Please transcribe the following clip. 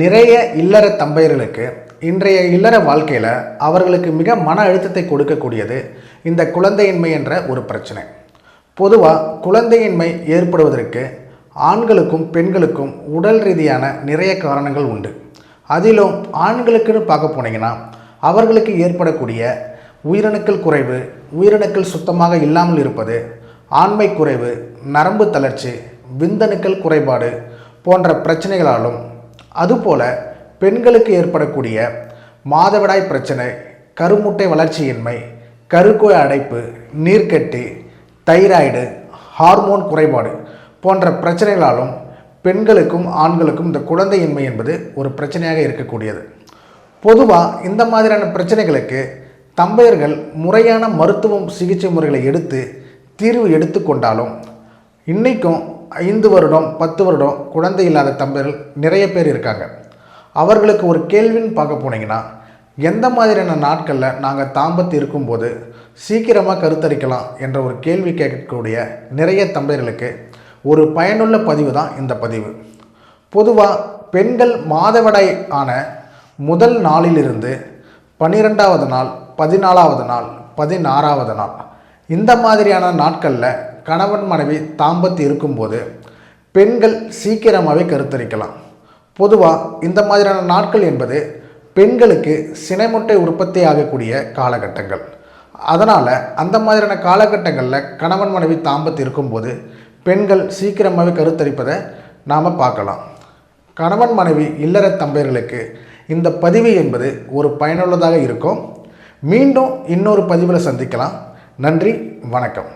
நிறைய இல்லற தம்பையர்களுக்கு இன்றைய இல்லற வாழ்க்கையில் அவர்களுக்கு மிக மன அழுத்தத்தை கொடுக்கக்கூடியது இந்த குழந்தையின்மை என்ற ஒரு பிரச்சனை. பொதுவாக குழந்தையின்மை ஏற்படுவதற்கு ஆண்களுக்கும் பெண்களுக்கும் உடல் ரீதியான நிறைய காரணங்கள் உண்டு. அதிலும் ஆண்களுக்குன்னு பார்க்க போனீங்கன்னா அவர்களுக்கு ஏற்படக்கூடிய உயிரணுக்கள் குறைவு உயிரணுக்கள் சுத்தமாக இல்லாமல் இருப்பது ஆண்மை குறைவு நரம்பு தளர்ச்சி விந்தணுக்கள் குறைபாடு போன்ற பிரச்சனைகளாலும் அதுபோல பெண்களுக்கு ஏற்படக்கூடிய மாதவிடாய் பிரச்சனை கருமுட்டை வளர்ச்சியின்மை கருக்குழ அடைப்பு நீர்க்கட்டி தைராய்டு ஹார்மோன் குறைபாடு போன்ற பிரச்சனைகளாலும் பெண்களுக்கும் ஆண்களுக்கும் இந்த குழந்தையின்மை என்பது ஒரு பிரச்சனையாக இருக்கக்கூடியது. பொதுவாக இந்த மாதிரியான பிரச்சனைகளுக்கு தம்பையர்கள் முறையான மருத்துவம் சிகிச்சை முறைகளை எடுத்து தீர்வு எடுத்துக்கொண்டாலும் இன்றைக்கும் ஐந்து வருடம் பத்து வருடம் குழந்தை இல்லாத தம்பர்கள் நிறைய பேர் இருக்காங்க. அவர்களுக்கு ஒரு கேள்வின்னு பார்க்க போனீங்கன்னா எந்த மாதிரியான நாட்களில் நாங்கள் தாம்பத்து இருக்கும்போது சீக்கிரமாக கருத்தரிக்கலாம் என்ற ஒரு கேள்வி கேட்கக்கூடிய நிறைய தம்பர்களுக்கு ஒரு பயனுள்ள பதிவு தான் இந்த பதிவு. பொதுவாக பெண்கள் மாதவிடாய் ஆன முதல் நாளிலிருந்து பன்னிரெண்டாவது நாள் பதினாலாவது நாள் பதினாறாவது நாள் இந்த மாதிரியான நாட்களில் கணவன் மனைவி தாம்பத்து இருக்கும்போது பெண்கள் சீக்கிரமாகவே கருத்தரிக்கலாம். பொதுவாக இந்த மாதிரியான நாட்கள் என்பது பெண்களுக்கு சினைமுட்டை உற்பத்தி ஆகக்கூடிய காலகட்டங்கள். அதனால் அந்த மாதிரியான காலகட்டங்களில் கணவன் மனைவி தாம்பத்து இருக்கும்போது பெண்கள் சீக்கிரமாகவே கருத்தரிப்பதை நாம் பார்க்கலாம். கணவன் மனைவி இல்லற தம்பையர்களுக்கு இந்த பதிவு என்பது ஒரு பயனுள்ளதாக இருக்கும். மீண்டும் இன்னொரு பதிவில் சந்திக்கலாம். நன்றி வணக்கம்.